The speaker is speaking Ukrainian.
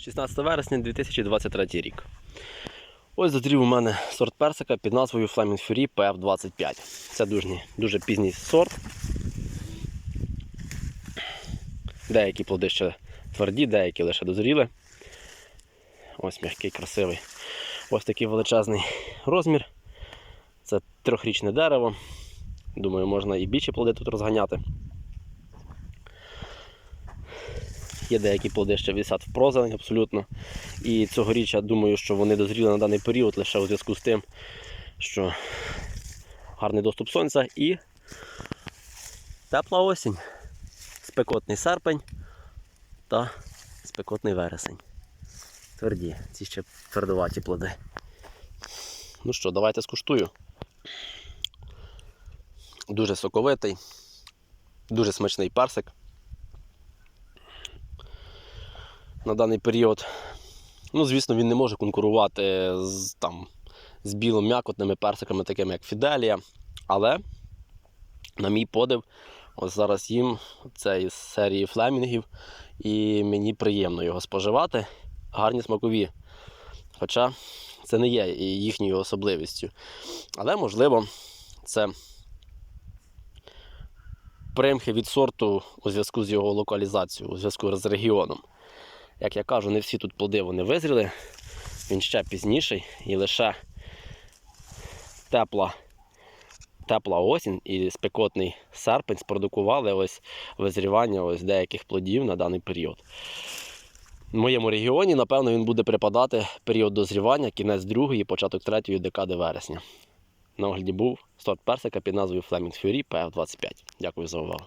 16 вересня 2023 рік. Ось дозрів у мене сорт персика під назвою Flaming Fury PF25. Це дуже, дуже пізній сорт. Деякі плоди ще тверді, деякі лише дозріли. Ось м'який, красивий. Ось такий величезний розмір. Це трьохрічне дерево. Думаю, можна і більше плоди тут розганяти. Є деякі плоди ще висять в прозелень абсолютно. І цьогоріч я думаю, що вони дозріли на даний період лише у зв'язку з тим, що гарний доступ сонця і тепла осінь, спекотний серпень та спекотний вересень. Тверді, ці ще твердуваті плоди. Ну що, давайте скуштую. Дуже соковитий, дуже смачний персик. На даний період. Ну, звісно, він не може конкурувати з, там, з біло-м'якотними персиками, такими як Фіделія. Але, на мій подив, ось зараз їм це із серії флемінгів, і мені приємно його споживати. Гарні смакові. Хоча це не є їхньою особливістю. Але, можливо, це примхи від сорту у зв'язку з його локалізацією, у зв'язку з регіоном. Як я кажу, не всі тут плоди вони визріли. Він ще пізніший і лише тепла тепла осінь і спекотний серпень спродукували ось визрівання ось деяких плодів на даний період. В моєму регіоні, напевно, він буде припадати період дозрівання, кінець другої, початок третьої декади вересня. На огляді був сорт персика під назвою Flaming Fury PF25. Дякую за увагу.